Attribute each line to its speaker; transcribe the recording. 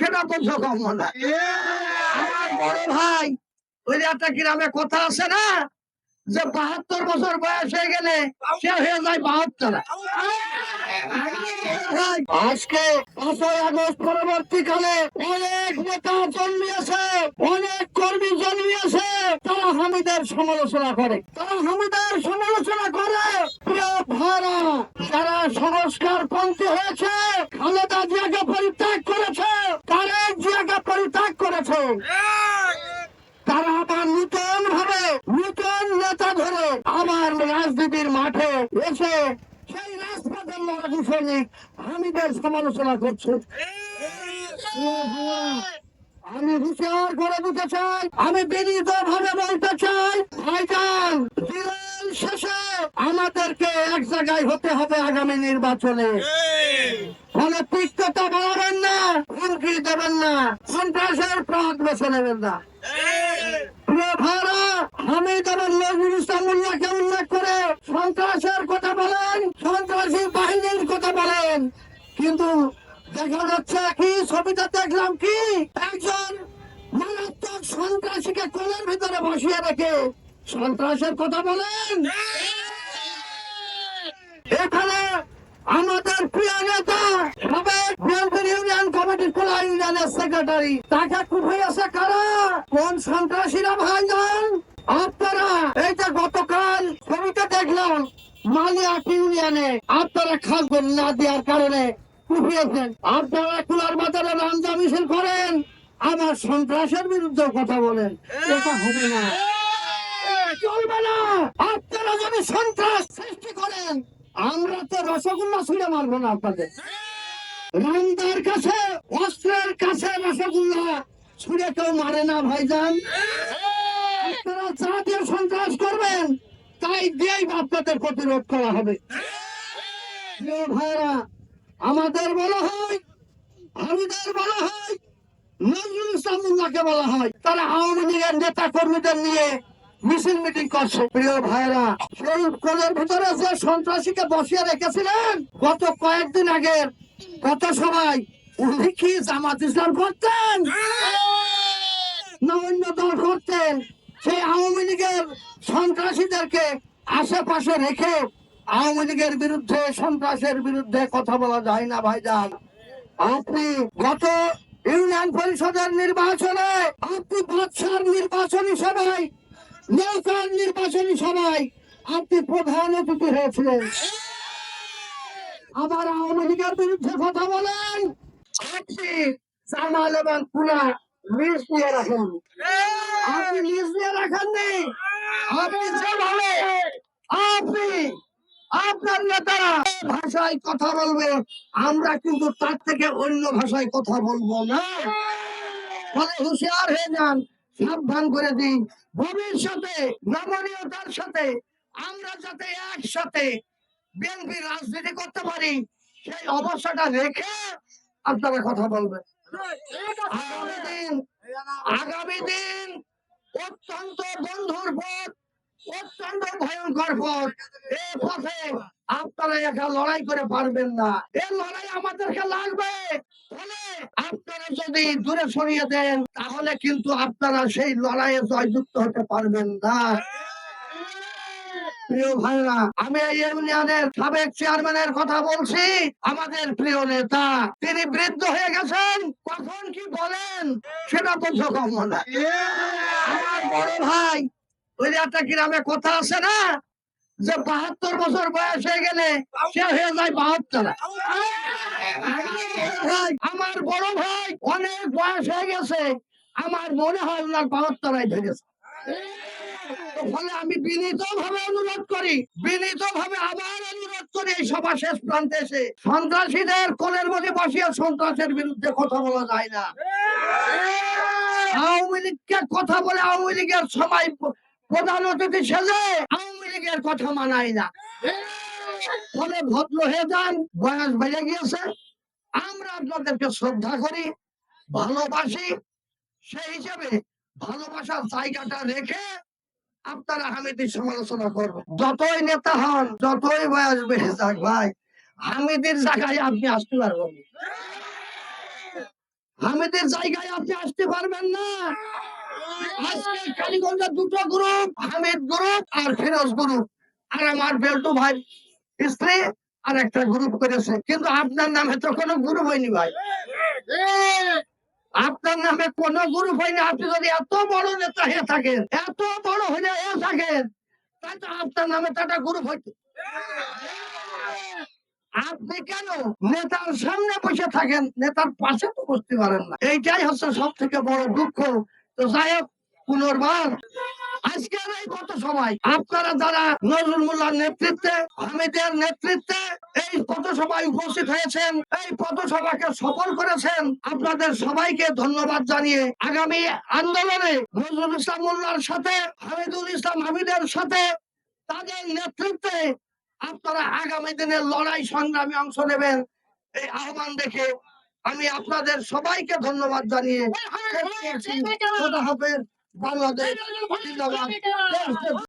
Speaker 1: সেটা তো যোগ্য না। ভাই, ওই যে একটা গ্রামে কথা আছে না, যে বাহাত্তর বছর বয়স হয়ে গেলে সে হয়ে যায় বাহাত্তর। আজকে পাঁচই আগস্ট পরবর্তীকালে অনেক নেতা জন্মিয়েছে, অনেক কর্মী জন্মিয়েছে, তারা হামিদের সমালোচনা করে। তারা হামিদের সমালোচনা করে প্রিয় ভাড়া যারা সংস্কার পন্থী হয়েছে খালেদা জিয়াকে পরিত্যাগ করেছে তারেক জিয়াকে পরিত্যাগ করেছে তারা আবার নূতন ভাবে নূতন নেতা ধরে আবার রাজনীতির মাঠে এসে সেই রাজপথের লড়াকু সৈনিক হামিদের সমালোচনা করছে। আমি হুঁশিয়ার করে দিতে চাই আমি বিনীত ভাবে বলতে চাই ভাইজান শেষে আমাদেরকে এক জায়গায় হতে হবে আগামী নির্বাচনে। ফলে তিক্ততা বাড়াবেন না হুমকি দেবেন না সন্ত্রাসের পথ বেছে নেবেন না। প্রিয় ভাইরা, হামিদ এবং নজরুল ইসলাম মোল্লাকে উল্লেখ করে সন্ত্রাসের কথা বলেন সন্ত্রাসী বাহিনীর কথা বলেন কিন্তু দেখা যাচ্ছে কি ছবিটা দেখলাম কি? একজন মারাত্মক সন্ত্রাসীকে কোলের ভিতরে বসিয়ে রেখে সন্ত্রাসের কথা বলেন। এখানে আমাদের প্রিয় নেতা সেক্রেটারি। তাকে কারা? কোন সন্ত্রাসীরা ভাইজান? আপনারা, এই যে গতকাল ছবিতে দেখলাম, মালিয়াট ইউনিয়নে। আপনারা খাসবেন না দেওয়ার কারণে কুপিয়েছেন আপনারা কুলার বাজারে রামজা মিছিল করেন আমার সন্ত্রাসের বিরুদ্ধে কথা বলেন। এটা হবে না। চলবে না। আপনারা যদি সন্ত্রাস সৃষ্টি করেন আমরা তো রসগোল্লা ছুঁড়ে মারবো না আপনাদের। রামদার কাছে অস্ত্রের কাছে রসগোল্লা ছুঁড়ে কেউ মারে না ভাইজান। আপনারা যা দিয়ে সন্ত্রাস করবেন তাই দিয়েই আপনাদের প্রতিরোধ করা হবে। ভাইরা আমাদের বলা হয়, আমাদের বলা হয়, নজরুল বলা হয়। তারা নিয়ে মিটিং করছে। প্রিয় ভিতরে সন্ত্রাসীকে বসিয়ে রেখেছিলেন, গত কয়েকদিন আগের সবাই উনি কি সেই সন্ত্রাসীদেরকে আশেপাশে রেখে আওয়ামী লীগের বিরুদ্ধে, সন্ত্রাসের বিরুদ্ধে কথা বলা যায় না, ভাইজান। আপনি গত ইউনিয়ন পরিষদের নির্বাচনে আপনি বাদশার নির্বাচনী সভায়, নৌকার নির্বাচনী সভায় আপনি প্রধান অতিথি হয়েছিলেন। আবার আওয়ামী লীগের বিরুদ্ধে কথা বলেন। আপনি জামাল এবং পুরা লিস্ট দিয়ে রাখেন। আপনি লিস্ট দিয়ে রাখেননি। আপনি যেভাবে আপনি আপনার নেতারা ভাষায় কথা বলবে, আমরা কিন্তু তার থেকে অন্য ভাষায় কথা বলব না। ফলে হুঁশিয়ার হয়ে যান, সাবধান করে দিন। ভবিষ্যতে, নমনীয়তার সাথে, আমরা যাতে একসাথে বিএনপি রাজনীতি করতে পারি, সেই অবস্থাটা রেখে আপনারা কথা বলবেন আগামী দিন আগামী দিন অত্যন্ত বন্ধুর পথ অত্যন্ত ভয়ঙ্কর পথ এই পথে আপনারা একা লড়াই করে পারবেন না। এই লড়াই আমাদেরকে লাগবে। আপনারা যদি দূরে সরিয়ে দেন, তাহলে কিন্তু আপনারা সেই লড়াইয়ে জয়যুক্ত হতে পারবেন না। প্রিয় ভাইরা আমি ইউনিয়নের সাবেক চেয়ারম্যানের কথা বলছি। আমাদের প্রিয় নেতা, তিনি বৃদ্ধ হয়ে গেছেন। কখন কি বলেন, সেটা তো যোগ্য না আমার বড় ভাই ওই একটা গ্রামে কথা আছে না? যে বাহাত্তর বছর বয়স হয়ে গেলে সে হয়ে যায় বাহাত্তর। আমার বড় ভাই অনেক বয়স হয়ে গেছে, আমার মনে হয় ওনার বাহাত্তর হয়ে গেছে। ফলে আমি বিনীত ভাবে অনুরোধ করি বিনীত ভাবে আবার অনুরোধ করি এই সভা শেষ প্রান্তে এসে। সন্ত্রাসীদের কোলের মধ্যে বসিয়ে সন্ত্রাসের বিরুদ্ধে কথা বলা যায় না। আওয়ামী লীগকে কথা বলে আওয়ামী লীগের সবাই প্রধান অতিথি সেজে আওয়ামী লীগের কথা মানায় না। ফলে ভদ্র হয়ে যান, বয়স বেড়ে গিয়েছে। আমরা আপনাদেরকে শ্রদ্ধা করি, ভালোবাসি। সেই হিসেবে ভালোবাসার জায়গাটা রেখে আপনারা হামিদের সমালোচনা করবেন। যতই নেতা হন, যতই বয়স বেড়ে যাক ভাই, হামিদের জায়গায় আপনি আসতে পারবেন। হামিদের জায়গায় আপনি আসতে পারবেন না। আজকে কালীগঞ্জে দুটো গ্রুপ গ্রুপ আর গ্রুপ আর আমার বেল্টু ভাই, স্ত্রী, আর একটা গ্রুপ করেছে। কিন্তু আপনার নামে তো কোনো গ্রুপ হয়নি ভাই। আপনার নামে গ্রুপ হয়নি। আপনি যদি এত বড় নেতা হয়ে থাকেন, এত বড় হয়ে হয়ে থাকেন, তাই তো আপনার নামে একটা গ্রুপ হইতো আপনি কেন নেতার সামনে বসে থাকেন? নেতার পাশে তো বসতে পারেন না। এইটাই হচ্ছে সব থেকে বড় দুঃখ। তো পুনর্বার আজকের এই আপনারা যারা নজরুল মোল্লার নেতৃত্বে, হামিদের নেতৃত্বে এই উপস্থিত হয়েছেন, এই সফল করেছেন, আপনাদের সবাইকে ধন্যবাদ জানিয়ে আগামী আন্দোলনে নজরুল ইসলাম মোল্লার সাথে, হামিদুল ইসলাম হামিদের সাথে তাদের নেতৃত্বে আপনারা আগামী দিনের লড়াই সংগ্রামে অংশ নেবেন, এই আহ্বান দেখে আমি আপনাদের সবাইকে ধন্যবাদ জানিয়ে বাংলাদেশ